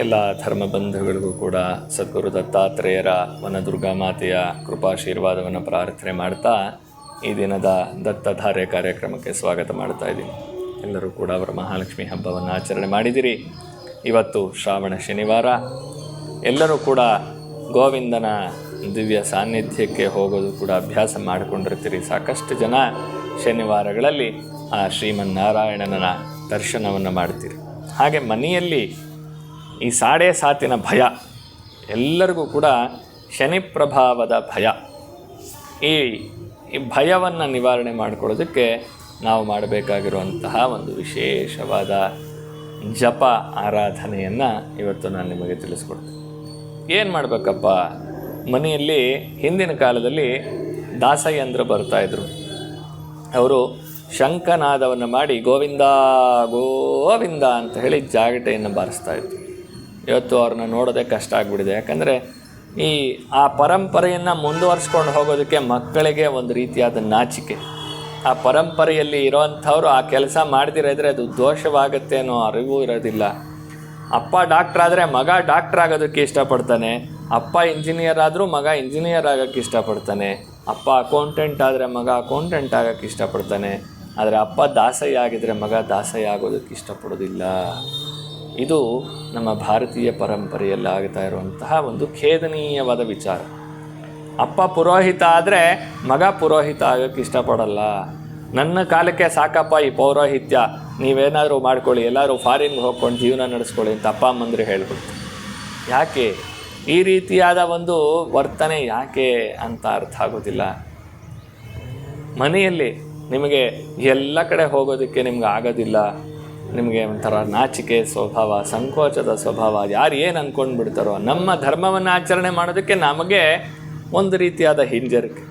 ಎಲ್ಲ ಧರ್ಮ ಬಂಧುಗಳಿಗೂ ಕೂಡ ಸದ್ಗುರು ದತ್ತಾತ್ರೇಯರ ವನದುರ್ಗಾ ಮಾತೆಯ ಕೃಪಾಶೀರ್ವಾದವನ್ನು ಪ್ರಾರ್ಥನೆ ಮಾಡ್ತಾ ಈ ದಿನದ ದತ್ತಧಾರೆ ಕಾರ್ಯಕ್ರಮಕ್ಕೆ ಸ್ವಾಗತ ಮಾಡ್ತಾ ಇದ್ದೀನಿ. ಎಲ್ಲರೂ ಕೂಡ ಅವರ ಮಹಾಲಕ್ಷ್ಮಿ ಹಬ್ಬವನ್ನು ಆಚರಣೆ ಮಾಡಿದಿರಿ. ಇವತ್ತು ಶ್ರಾವಣ ಶನಿವಾರ. ಎಲ್ಲರೂ ಕೂಡ ಗೋವಿಂದನ ದಿವ್ಯ ಸಾನ್ನಿಧ್ಯಕ್ಕೆ ಹೋಗೋದು ಕೂಡ ಅಭ್ಯಾಸ ಮಾಡಿಕೊಂಡಿರ್ತೀರಿ. ಸಾಕಷ್ಟು ಜನ ಶನಿವಾರಗಳಲ್ಲಿ ಆ ಶ್ರೀಮನ್ನಾರಾಯಣನ ದರ್ಶನವನ್ನು ಮಾಡ್ತೀರಿ. ಹಾಗೆ ಮನೆಯಲ್ಲಿ ಈ ಸಾಡೆ ಸಾತಿನ ಭಯ, ಎಲ್ಲರಿಗೂ ಕೂಡ ಶನಿ ಪ್ರಭಾವದ ಭಯ. ಈ ಈ ಭಯವನ್ನು ನಿವಾರಣೆ ಮಾಡಿಕೊಳ್ಳೋದಕ್ಕೆ ನಾವು ಮಾಡಬೇಕಾಗಿರುವಂತಹ ಒಂದು ವಿಶೇಷವಾದ ಜಪ ಆರಾಧನೆಯನ್ನು ಇವತ್ತು ನಾನು ನಿಮಗೆ ತಿಳಿಸ್ಕೊಡ್ತೀನಿ. ಏನು ಮಾಡಬೇಕಪ್ಪ? ಮನೆಯಲ್ಲಿ ಹಿಂದಿನ ಕಾಲದಲ್ಲಿ ದಾಸಯ್ಯಂದ್ರು ಬರ್ತಾಯಿದ್ರು ಅವರು ಶಂಖನಾದವನ್ನು ಮಾಡಿ ಗೋವಿಂದ ಗೋವಿಂದ ಅಂತ ಹೇಳಿ ಜಾಗಟೆಯನ್ನು ಬಾರಿಸ್ತಾ ಇದ್ರು. ಇವತ್ತು ಅವ್ರನ್ನ ನೋಡೋದೇ ಕಷ್ಟ ಆಗಿಬಿಟ್ಟಿದೆ. ಯಾಕಂದರೆ ಈ, ಆ ಪರಂಪರೆಯನ್ನು ಮುಂದುವರಿಸ್ಕೊಂಡು ಹೋಗೋದಕ್ಕೆ ಮಕ್ಕಳಿಗೆ ಒಂದು ರೀತಿಯಾದ ನಾಚಿಕೆ. ಆ ಪರಂಪರೆಯಲ್ಲಿ ಇರೋವಂಥವ್ರು ಆ ಕೆಲಸ ಮಾಡದಿರೋದ್ರೆ ಅದು ದೋಷವಾಗುತ್ತೆ ಅನ್ನೋ ಅರಿವು ಇರೋದಿಲ್ಲ. ಅಪ್ಪ ಡಾಕ್ಟ್ರ್ ಆದರೆ ಮಗ ಡಾಕ್ಟ್ರ್ ಆಗೋದಕ್ಕೆ ಇಷ್ಟಪಡ್ತಾನೆ. ಅಪ್ಪ ಇಂಜಿನಿಯರ್ ಆದರೂ ಮಗ ಇಂಜಿನಿಯರ್ ಆಗೋಕ್ಕೆ ಇಷ್ಟಪಡ್ತಾನೆ. ಅಪ್ಪ ಅಕೌಂಟೆಂಟ್ ಆದರೆ ಮಗ ಅಕೌಂಟೆಂಟ್ ಆಗೋಕ್ಕೆ ಇಷ್ಟಪಡ್ತಾನೆ. ಆದರೆ ಅಪ್ಪ ದಾಸಯ್ಯ ಆಗಿದ್ರೆ ಮಗ ದಾಸಯ್ಯ ಆಗೋದಕ್ಕೆ ಇಷ್ಟಪಡೋದಿಲ್ಲ. ಇದು ನಮ್ಮ ಭಾರತೀಯ ಪರಂಪರೆಯಲ್ಲಿ ಆಗ್ತಾ ಇರುವಂತಹ ಒಂದು ಖೇದನೀಯವಾದ ವಿಚಾರ. ಅಪ್ಪ ಪುರೋಹಿತ ಆದರೆ ಮಗ ಪುರೋಹಿತ ಆಗೋಕ್ಕೆ ಇಷ್ಟಪಡಲ್ಲ. ನನ್ನ ಕಾಲಕ್ಕೆ ಸಾಕಪ್ಪ ಈ ಪೌರೋಹಿತ್ಯ, ನೀವೇನಾದರೂ ಮಾಡ್ಕೊಳ್ಳಿ ಎಲ್ಲರೂ ಫಾರಿನ್ಗೆ ಹೋಗ್ಕೊಂಡು ಜೀವನ ನಡೆಸ್ಕೊಳ್ಳಿ ಅಂತ ಅಪ್ಪ ಅಮ್ಮಂದ್ರೆ ಹೇಳ್ಬಿಡ್ತು ಯಾಕೆ? ಈ ರೀತಿಯಾದ ಒಂದು ವರ್ತನೆ ಯಾಕೆ ಅಂತ ಅರ್ಥ ಆಗೋದಿಲ್ಲ. ಮನೆಯಲ್ಲಿ ನಿಮಗೆ ಎಲ್ಲ ಕಡೆ ಹೋಗೋದಕ್ಕೆ ನಿಮ್ಗೆ ಆಗೋದಿಲ್ಲ. ನಿಮಗೆ ಒಂಥರ ನಾಚಿಕೆ ಸ್ವಭಾವ, ಸಂಕೋಚದ ಸ್ವಭಾವ, ಯಾರು ಏನು ಅಂದ್ಕೊಂಡು ಬಿಡ್ತಾರೋ ನಮ್ಮ ಧರ್ಮವನ್ನು ಆಚರಣೆ ಮಾಡೋದಕ್ಕೆ ನಮಗೆ ಒಂದು ರೀತಿಯಾದ ಹಿಂಜರಿಕೆ.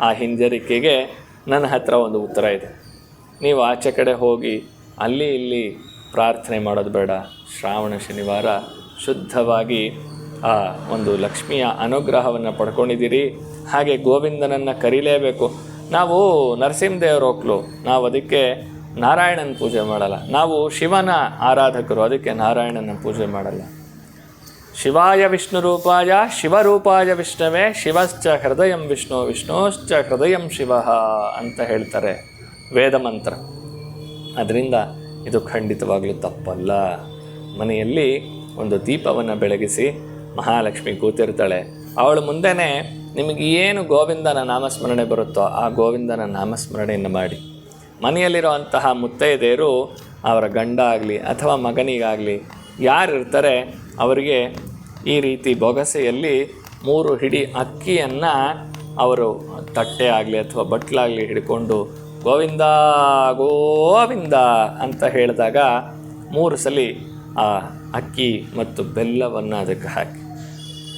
ಆ ಹಿಂಜರಿಕೆಗೆ ನನ್ನ ಹತ್ರ ಒಂದು ಉತ್ತರ ಇದೆ. ನೀವು ಆಚೆ ಕಡೆ ಹೋಗಿ ಅಲ್ಲಿ ಇಲ್ಲಿ ಪ್ರಾರ್ಥನೆ ಮಾಡೋದು ಬೇಡ. ಶ್ರಾವಣ ಶನಿವಾರ ಶುದ್ಧವಾಗಿ ಆ ಒಂದು ಲಕ್ಷ್ಮಿಯ ಅನುಗ್ರಹವನ್ನು ಪಡ್ಕೊಂಡಿದ್ದೀರಿ. ಹಾಗೆ ಗೋವಿಂದನನ್ನು ಕರೀಲೇಬೇಕು. ನಾವು ನರಸಿಂಹದೇವರು ಹೋಗ್ಲು ನಾವು ಅದಕ್ಕೆ ನಾರಾಯಣನ ಪೂಜೆ ಮಾಡಲ್ಲ. ನಾವು ಶಿವನ ಆರಾಧಕರು, ಅದಕ್ಕೆ ನಾರಾಯಣನ ಪೂಜೆ ಮಾಡಲ್ಲ. ಶಿವಾಯ ವಿಷ್ಣು ರೂಪಾಯ ಶಿವರೂಪಾಯ ವಿಷ್ಣುವೇ, ಶಿವಶ್ಚ ಹೃದಯಂ ವಿಷ್ಣು ವಿಷ್ಣುಶ್ಚ ಹೃದಯಂ ಶಿವ ಅಂತ ಹೇಳ್ತಾರೆ ವೇದ ಮಂತ್ರ. ಅದರಿಂದ ಇದು ಖಂಡಿತವಾಗಲೂ ತಪ್ಪಲ್ಲ. ಮನೆಯಲ್ಲಿ ಒಂದು ದೀಪವನ್ನು ಬೆಳಗಿಸಿ ಮಹಾಲಕ್ಷ್ಮಿ ಕೂತಿರ್ತಾಳೆ. ಅವಳು ಮುಂದೆನೇ ನಿಮಗೆ ಏನು ಗೋವಿಂದನ ನಾಮಸ್ಮರಣೆ ಬರುತ್ತೋ ಆ ಗೋವಿಂದನ ನಾಮಸ್ಮರಣೆಯನ್ನು ಮಾಡಿ. ಮನೆಯಲ್ಲಿರುವಂತಹ ಮುತ್ತೈದೆಯರು ಅವರ ಗಂಡ ಆಗಲಿ ಅಥವಾ ಮಗನಿಗಾಗಲಿ ಯಾರು ಇರ್ತಾರೆ ಅವರಿಗೆ ಈ ರೀತಿ ಬೊಗಸೆಯಲ್ಲಿ ಮೂರು ಹಿಡಿ ಅಕ್ಕಿಯನ್ನು ಅವರು ತಟ್ಟೆ ಆಗಲಿ ಅಥವಾ ಬಟ್ಲಾಗಲಿ ಹಿಡ್ಕೊಂಡು ಗೋವಿಂದ ಗೋವಿಂದ ಅಂತ ಹೇಳಿದಾಗ ಮೂರು ಸಲ ಆ ಅಕ್ಕಿ ಮತ್ತು ಬೆಲ್ಲವನ್ನು ಅದಕ್ಕೆ ಹಾಕಿ.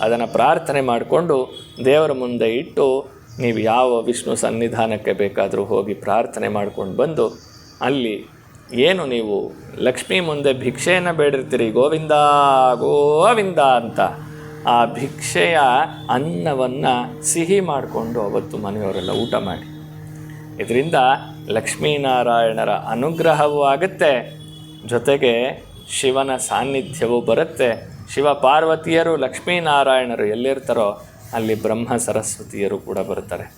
ಅದನ್ನು ಪ್ರಾರ್ಥನೆ ಮಾಡಿಕೊಂಡು ದೇವರ ಮುಂದೆ ಇಟ್ಟು ನೀವು ಯಾವ ವಿಷ್ಣು ಸನ್ನಿಧಾನಕ್ಕೆ ಬೇಕಾದರೂ ಹೋಗಿ ಪ್ರಾರ್ಥನೆ ಮಾಡ್ಕೊಂಡು ಬಂದು ಅಲ್ಲಿ ಏನು ನೀವು ಲಕ್ಷ್ಮಿ ಮುಂದೆ ಭಿಕ್ಷೆಯನ್ನು ಬೇಡಿರ್ತೀರಿ, ಗೋವಿಂದ ಗೋವಿಂದ ಅಂತ. ಆ ಭಿಕ್ಷೆಯ ಅನ್ನವನ್ನು ಸಿಹಿ ಮಾಡಿಕೊಂಡು ಅವತ್ತು ಮನೆಯವರೆಲ್ಲ ಊಟ ಮಾಡಿ. ಇದರಿಂದ ಲಕ್ಷ್ಮೀನಾರಾಯಣರ ಅನುಗ್ರಹವೂ ಆಗುತ್ತೆ. ಜೊತೆಗೆ ಶಿವನ ಸಾನ್ನಿಧ್ಯವೂ ಬರುತ್ತೆ. ಶಿವ ಪಾರ್ವತಿಯರು ಲಕ್ಷ್ಮೀನಾರಾಯಣರು ಎಲ್ಲಿರ್ತಾರೋ ಅಲ್ಲಿ ಬ್ರಹ್ಮ ಸರಸ್ವತಿಯರು ಕೂಡ ಬರ್ತಾರೆ.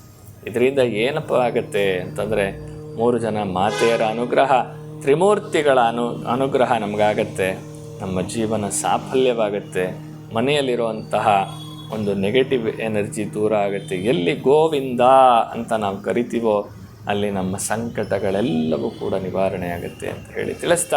ಇದರಿಂದ ಏನಪ್ಪ ಆಗುತ್ತೆ ಅಂತಂದರೆ ಮೂರು ಜನ ಮಾತೆಯರ ಅನುಗ್ರಹ, ತ್ರಿಮೂರ್ತಿಗಳ ಅನು, ಅನುಗ್ರಹ ನಮಗಾಗತ್ತೆ. ನಮ್ಮ ಜೀವನ ಸಾಫಲ್ಯವಾಗುತ್ತೆ. ಮನೆಯಲ್ಲಿರುವಂತಹ ಒಂದು ನೆಗೆಟಿವ್ ಎನರ್ಜಿ ದೂರ ಆಗುತ್ತೆ. ಎಲ್ಲಿ ಗೋವಿಂದ ಅಂತ ನಾವು ಕರಿತೀವೋ ಅಲ್ಲಿ ನಮ್ಮ ಸಂಕಟಗಳೆಲ್ಲವೂ ಕೂಡ ನಿವಾರಣೆ ಆಗುತ್ತೆ ಅಂತ ಹೇಳಿ ತಿಳಿಸ್ತಾ